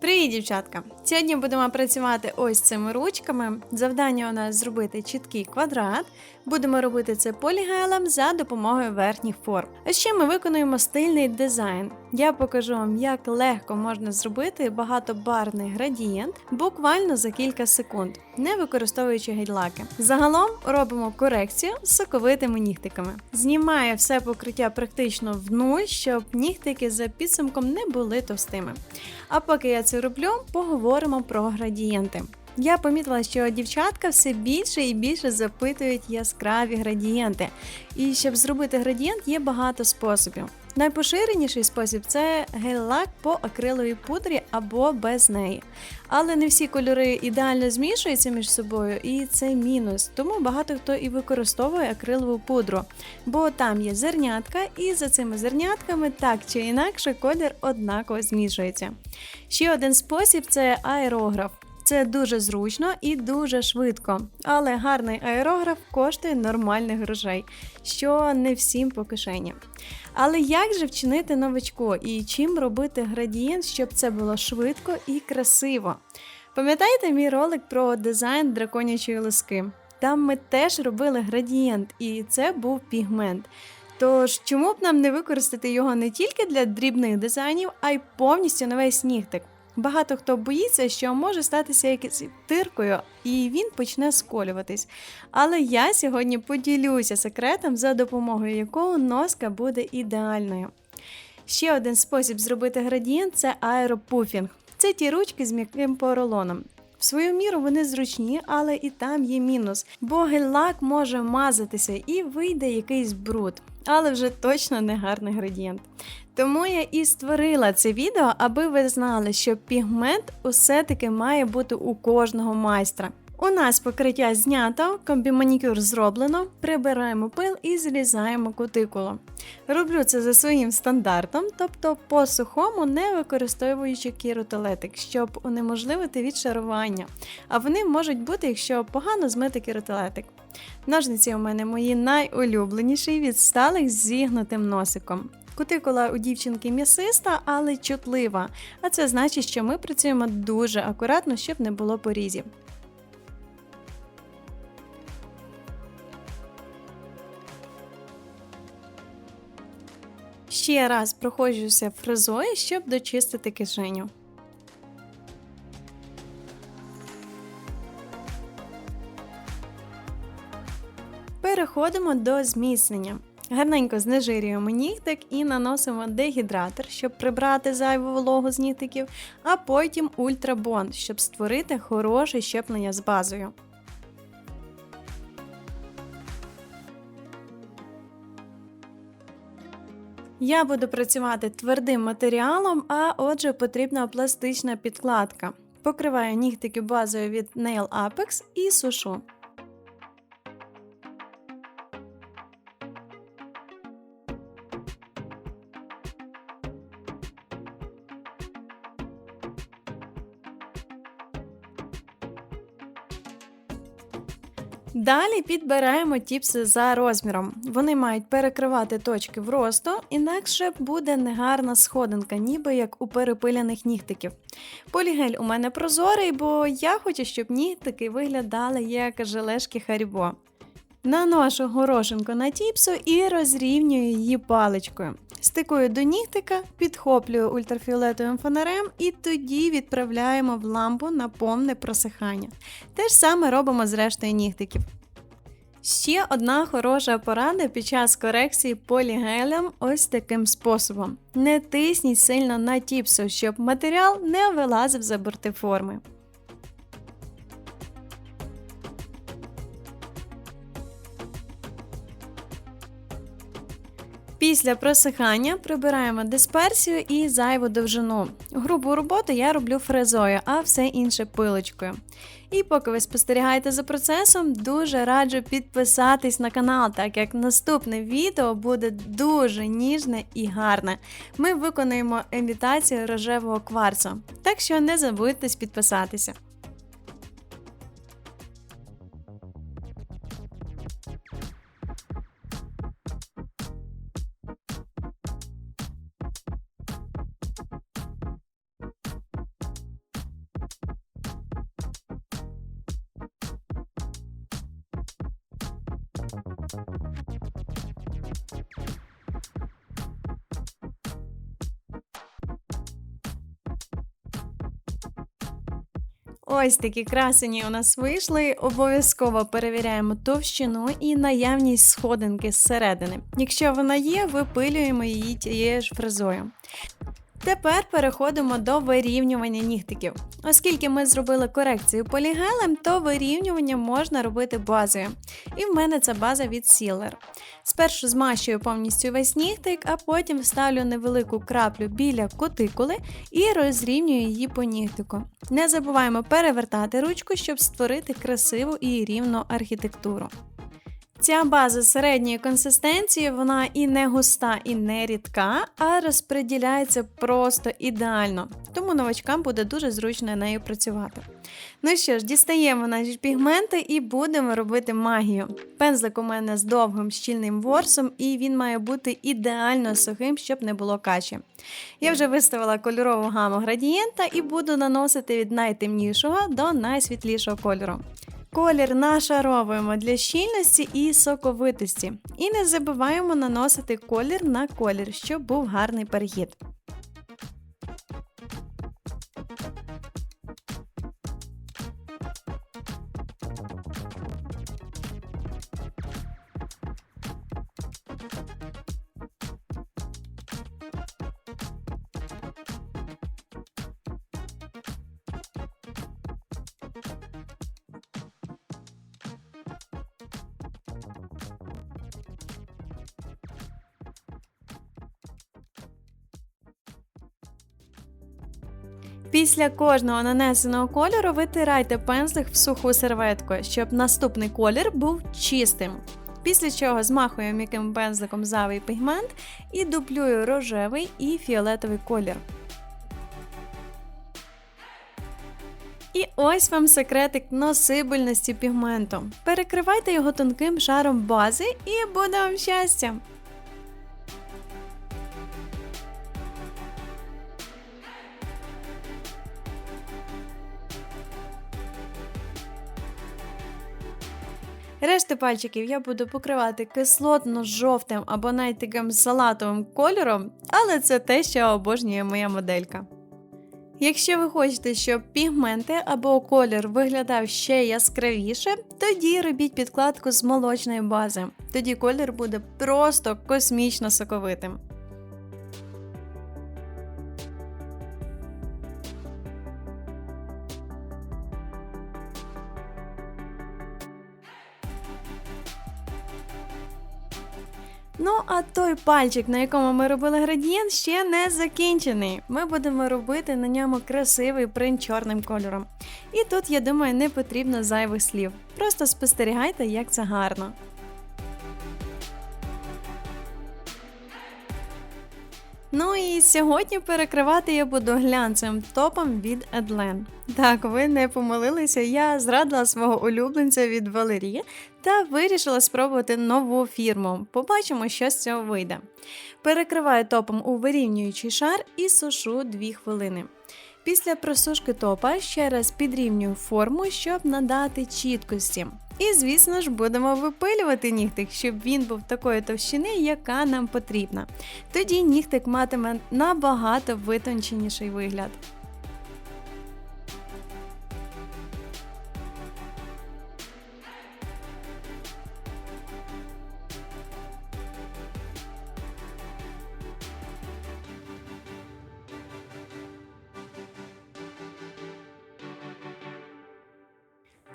Привіт, дівчатка! Сьогодні будемо працювати ось цими ручками. Завдання у нас зробити чіткий квадрат. Будемо робити це полігелем за допомогою верхніх форм. А ще ми виконуємо стильний дизайн. Я покажу вам, як легко можна зробити багатобарний градієнт буквально за кілька секунд, не використовуючи гейдлаки. Загалом робимо корекцію з соковитими нігтиками. Знімаю все покриття практично в нуль, щоб нігтики за підсумком не були товстими. А поки я це роблю, поговоримо про градієнти. Я помітила, що дівчатка все більше і більше запитують яскраві градієнти. І щоб зробити градієнт, є багато способів. Найпоширеніший спосіб це гель-лак по акриловій пудрі або без неї. Але не всі кольори ідеально змішуються між собою, і це мінус. Тому багато хто і використовує акрилову пудру, бо там є зернятка, і за цими зернятками так чи інакше колір однаково змішується. Ще один спосіб це аерограф. Це дуже зручно і дуже швидко, але гарний аерограф коштує нормальних грошей, що не всім по кишені. Але як же вчинити новичку і чим робити градієнт, щоб це було швидко і красиво? Пам'ятаєте мій ролик про дизайн драконячої лиски? Там ми теж робили градієнт, і це був пігмент. Тож, чому б нам не використати його не тільки для дрібних дизайнів, а й повністю на весь нігтик? Багато хто боїться, що може статися якось тиркою, і він почне сколюватись. Але я сьогодні поділюся секретом, за допомогою якого носка буде ідеальною. Ще один спосіб зробити градієнт це аеропуфінг. Це ті ручки з м'яким поролоном. В свою міру вони зручні, але і там є мінус, бо гель-лак може мазатися і вийде якийсь бруд, але вже точно не гарний градієнт. Тому я і створила це відео, аби ви знали, що пігмент усе-таки має бути у кожного майстра. У нас покриття знято, комбіманікюр зроблено, прибираємо пил і зрізаємо кутикулу. Роблю це за своїм стандартом, тобто по сухому, не використовуючи кіротелетик, щоб унеможливити відшарування. А вони можуть бути, якщо погано змити кіротелетик. Ножниці у мене мої найулюбленіші від сталих з зігнутим носиком. Кутикула у дівчинки м'ясиста, але чутлива. А це значить, що ми працюємо дуже акуратно, щоб не було порізів. Ще раз проходжуся фрезою, щоб дочистити кишеню. Переходимо до зміцнення. Гарненько знежирюємо нігтик і наносимо дегідратор, щоб прибрати зайву вологу з нігтиків, а потім ультрабонд, щоб створити хороше щеплення з базою. Я буду працювати твердим матеріалом, а отже потрібна пластична підкладка. Покриваю нігтики базою від Nail Apex і сушу. Далі підбираємо тіпси за розміром. Вони мають перекривати точки вросту, інакше буде негарна сходинка, ніби як у перепиляних нігтиків. Полігель у мене прозорий, бо я хочу, щоб нігтики виглядали як желешки харібо. Наношу горошинку на тіпсу і розрівнюю її паличкою. Стикую до нігтика, підхоплюю ультрафіолетовим фонарем і тоді відправляємо в лампу на повне просихання. Те ж саме робимо з рештою нігтиків. Ще одна хороша порада під час корекції полігелем ось таким способом. Не тисніть сильно на тіпсу, щоб матеріал не вилазив за борти форми. Після просихання прибираємо дисперсію і зайву довжину. Грубу роботу я роблю фрезою, а все інше пилочкою. І поки ви спостерігаєте за процесом, дуже раджу підписатись на канал, так як наступне відео буде дуже ніжне і гарне. Ми виконуємо імітацію рожевого кварцу, так що не забудьте підписатися. Ось такі красені у нас вийшли. Обов'язково перевіряємо товщину і наявність сходинки зсередини. Якщо вона є, випилюємо її тією ж фрезою. Тепер переходимо до вирівнювання нігтиків. Оскільки ми зробили корекцію полігелем, то вирівнювання можна робити базою. І в мене це база від Sealer. Спершу змащую повністю весь нігтик, а потім вставлю невелику краплю біля кутикули і розрівнюю її по нігтику. Не забуваємо перевертати ручку, щоб створити красиву і рівну архітектуру. Ця база середньої консистенції, вона і не густа, і не рідка, а розподіляється просто ідеально, тому новачкам буде дуже зручно нею працювати. Ну що ж, дістаємо наші пігменти і будемо робити магію. Пензлик у мене з довгим щільним ворсом, і він має бути ідеально сухим, щоб не було каші. Я вже виставила кольорову гаму градієнта і буду наносити від найтемнішого до найсвітлішого кольору. Колір нашаровуємо для щільності і соковитості. І не забуваємо наносити колір на колір, щоб був гарний перехід. Після кожного нанесеного кольору витирайте пензлик в суху серветку, щоб наступний колір був чистим. Після чого змахую м'яким пензликом завий пігмент і дублюю рожевий і фіолетовий колір. І ось вам секретик носибельності пігменту. Перекривайте його тонким шаром бази і буде вам щастя! Решти пальчиків я буду покривати кислотно-жовтим або навіть таким салатовим кольором, але це те, що обожнює моя моделька. Якщо ви хочете, щоб пігменти або колір виглядав ще яскравіше, тоді робіть підкладку з молочної бази. Тоді колір буде просто космічно соковитим. А той пальчик, на якому ми робили градієнт, ще не закінчений. Ми будемо робити на ньому красивий принт чорним кольором. І тут, я думаю, не потрібно зайвих слів. Просто спостерігайте, як це гарно. Ну і сьогодні перекривати я буду глянцевим топом від Edlen. Так, ви не помилилися, я зрадила свого улюбленця від Валерії та вирішила спробувати нову фірму. Побачимо, що з цього вийде. Перекриваю топом у вирівнюючий шар і сушу 2 хвилини. Після просушки топа ще раз підрівнюю форму, щоб надати чіткості. І, звісно ж, будемо випилювати нігтик, щоб він був такої товщини, яка нам потрібна. Тоді нігтик матиме набагато витонченіший вигляд.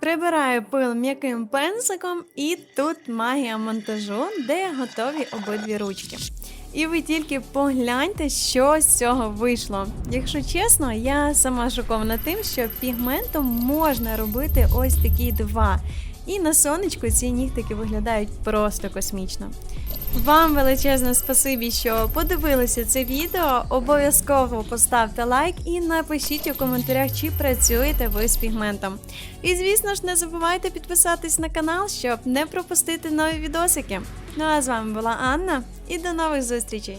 Прибираю пил м'яким пензиком, і тут магія монтажу, де готові обидві ручки. І ви тільки погляньте, що з цього вийшло. Якщо чесно, я сама шокована тим, що пігментом можна робити ось такі два. І на сонечку ці нігтики виглядають просто космічно. Вам величезне спасибі, що подивилися це відео. Обов'язково поставте лайк і напишіть у коментарях, чи працюєте ви з пігментом. І звісно ж, не забувайте підписатись на канал, щоб не пропустити нові відосики. Ну а з вами була Анна і до нових зустрічей!